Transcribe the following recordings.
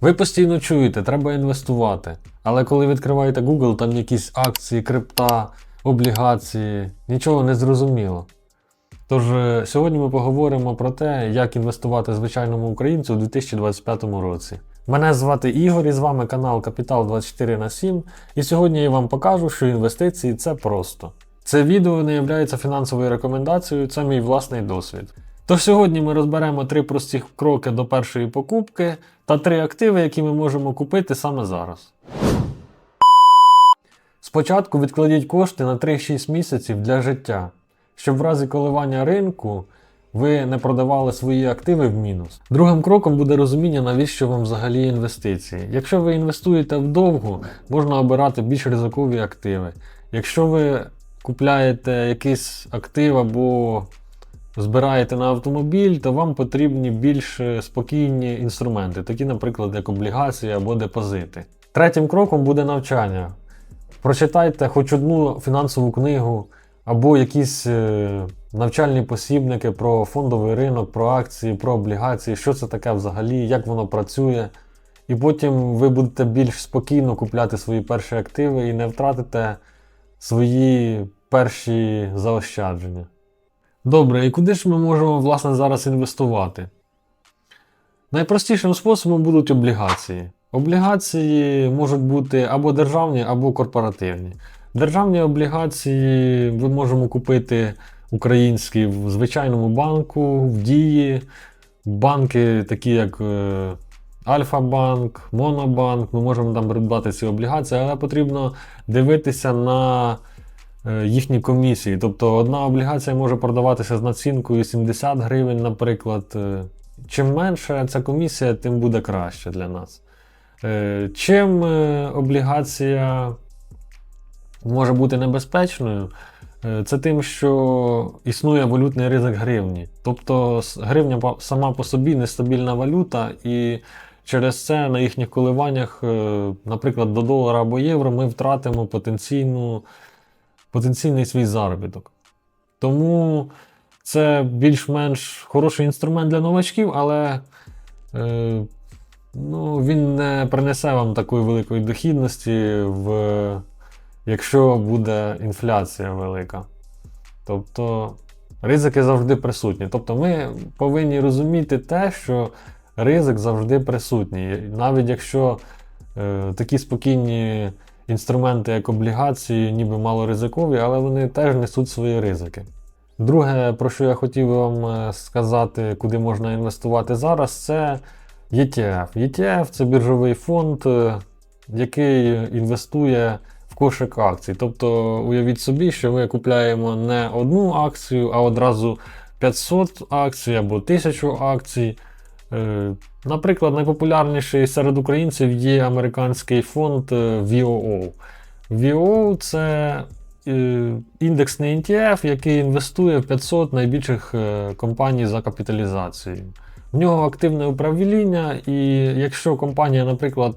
Ви постійно чуєте, треба інвестувати. Але коли відкриваєте Google, там якісь акції, крипта, облігації, нічого не зрозуміло. Тож е, сьогодні ми поговоримо про те, як інвестувати звичайному українцю у 2025 році. Мене звати Ігор і з вами канал Капітал 24 на 7 і сьогодні я вам покажу, що інвестиції це просто. Це відео не є фінансовою рекомендацією, це мій власний досвід. Тож сьогодні ми розберемо три прості кроки до першої покупки та три активи, які ми можемо купити саме зараз. Спочатку відкладіть кошти на 3-6 місяців для життя, щоб в разі коливання ринку ви не продавали свої активи в мінус. Другим кроком буде розуміння, навіщо вам взагалі інвестиції. Якщо ви інвестуєте вдовго, можна обирати більш ризикові активи. Якщо ви купляєте якийсь актив або збираєте на автомобіль, то вам потрібні більш е, спокійні інструменти, такі, наприклад, як облігації або депозити. Третім кроком буде навчання. Прочитайте хоч одну фінансову книгу або якісь е, навчальні посібники про фондовий ринок, про акції, про облігації, що це таке взагалі, як воно працює. І потім ви будете більш спокійно купляти свої перші активи і не втратите свої перші заощадження. Добре, і куди ж ми можемо власне зараз інвестувати? Найпростішим способом будуть облігації. Облігації можуть бути або державні, або корпоративні. Державні облігації ми можемо купити українські в звичайному банку, в дії, банки, такі як е, Альфа-банк, Монобанк. Ми можемо там придбати ці облігації, але потрібно дивитися на їхні комісії. Тобто одна облігація може продаватися з націнкою 70 гривень, наприклад. Е, Чим менше ця комісія, тим буде краще для нас. Е, Чим е, облігація може бути небезпечною, е, це тим, що існує валютний ризик гривні. Тобто гривня сама по собі нестабільна валюта, і через це на їхніх коливаннях, е, наприклад, до долара або євро, ми втратимо потенційну, потенційний свій заробіток. Тому це більш-менш хороший інструмент для новачків, але е, ну, він не принесе вам такої великої дохідності, в, якщо буде інфляція велика. Тобто ризики завжди присутні. Тобто ми повинні розуміти те, що ризик завжди присутній. Навіть якщо е, такі спокійні інструменти, як облігації, ніби малоризикові, але вони теж несуть свої ризики. Друге, про що я хотів вам е, сказати, куди можна інвестувати зараз, це ETF. ETF це біржовий фонд, е, який інвестує в кошик акцій. Тобто, уявіть собі, що ми купляємо не одну акцію, а одразу 500 акцій або 1000 акцій. Е, Наприклад, найпопулярніший серед українців є американський фонд е, VOO. VOO це е, індексний ETF, який інвестує в 500 найбільших компаній за капіталізацією. В нього активне управління, і якщо компанія, наприклад,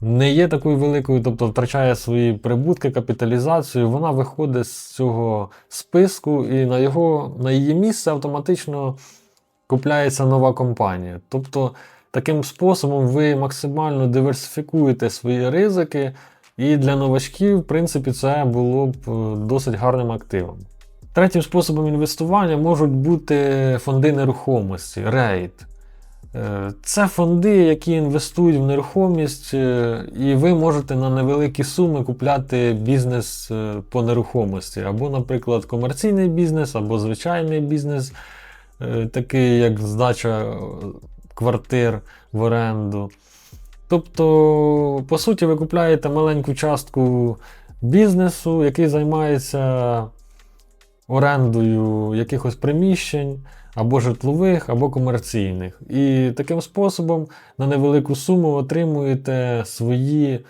не є такою великою, тобто втрачає свої прибутки, капіталізацію, вона виходить з цього списку і на, його, на її місце автоматично купляється нова компанія. Тобто, таким способом ви максимально диверсифікуєте свої ризики, і для новачків, в принципі, це було б е, досить гарним активом. Третім способом інвестування можуть бути фонди нерухомості, REIT. Е, Це фонди, які інвестують в нерухомість, е, і ви можете на невеликі суми купляти бізнес по нерухомості, або, наприклад, комерційний бізнес, або звичайний бізнес, такий як здача е, квартир в оренду. Тобто, по суті, ви купляєте маленьку частку бізнесу, який займається орендою якихось приміщень, або житлових, або комерційних. І таким способом на невелику суму отримуєте свої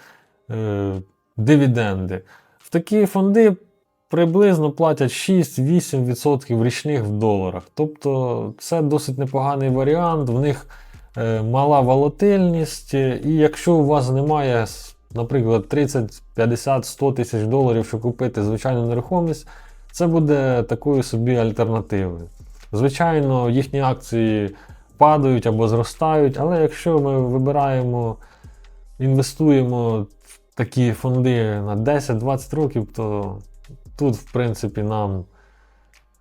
е, дивіденди. В такі фонди приблизно платять 6-8% річних в доларах. Тобто це досить непоганий варіант, в них е, мала волатильність, і якщо у вас немає, наприклад, 30, 50, 100 тисяч доларів, щоб купити звичайну нерухомість, це буде такою собі альтернативою. Звичайно, їхні акції падають або зростають. Але якщо ми вибираємо, інвестуємо в такі фонди на 10-20 років, то тут, в принципі, нам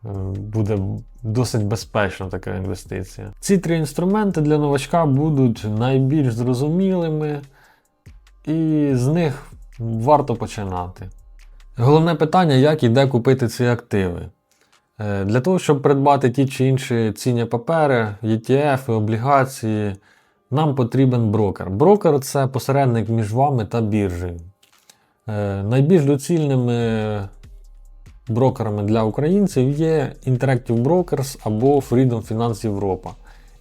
е, буде досить безпечна така інвестиція. Ці три інструменти для новачка будуть найбільш зрозумілими, і з них варто починати. Головне питання, як і де купити ці активи. Е, Для того, щоб придбати ті чи інші цінні папери, ETF, облігації, нам потрібен брокер. Брокер це посередник між вами та біржею. Е, Найбільш доцільними брокерами для українців є Interactive Brokers або Freedom Finance Europa.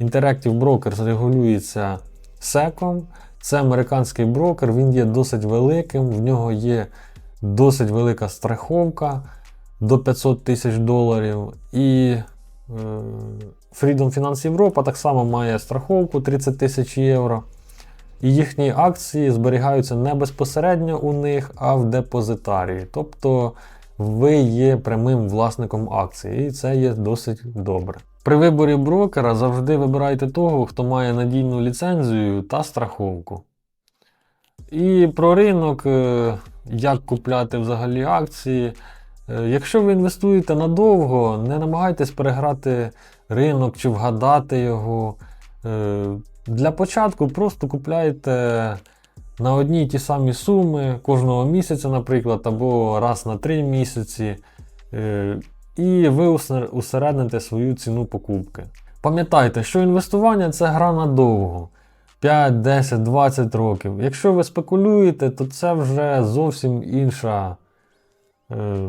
Interactive Brokers регулюється SEC. Це американський брокер, він є досить великим, в нього є досить велика страховка до 500 тисяч доларів. І е, Freedom Finance Europa так само має страховку 30 тисяч євро. І їхні акції зберігаються не безпосередньо у них, а в депозитарії. Тобто ви є прямим власником акції, і це є досить добре. При виборі брокера завжди вибирайте того, хто має надійну ліцензію та страховку. І про ринок, е, як купляти взагалі акції. Е, Якщо ви інвестуєте надовго, не намагайтесь переграти ринок чи вгадати його. Е, Для початку просто купляйте на одні й ті самі суми кожного місяця, наприклад, або раз на три місяці. Е, І ви усер- усередните свою ціну покупки. Пам'ятайте, що інвестування це гра надовго. 5, 10, 20 років. Якщо ви спекулюєте, то це вже зовсім інша е,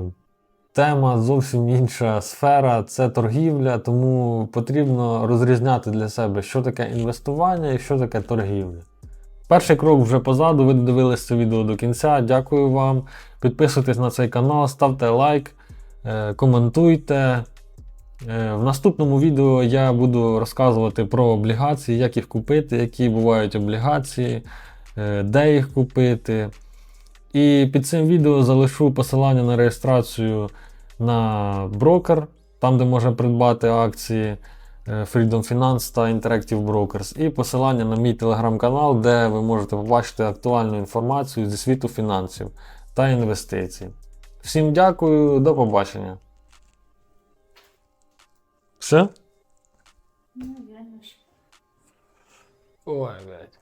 тема, зовсім інша сфера, це торгівля, тому потрібно розрізняти для себе, що таке інвестування і що таке торгівля. Перший крок вже позаду, ви додивились це відео до кінця. Дякую вам. Підписуйтесь на цей канал, ставте лайк, е, коментуйте. Е, В наступному відео я буду розказувати про облігації, як їх купити, які бувають облігації, е, де їх купити. І під цим відео залишу посилання на реєстрацію на брокер, там де можна придбати акції Freedom Finance та Interactive Brokers, і посилання на мій телеграм-канал, де ви можете побачити актуальну інформацію зі світу фінансів та інвестицій. Всім дякую, до побачення. Все? Наверное. Ой, блядь.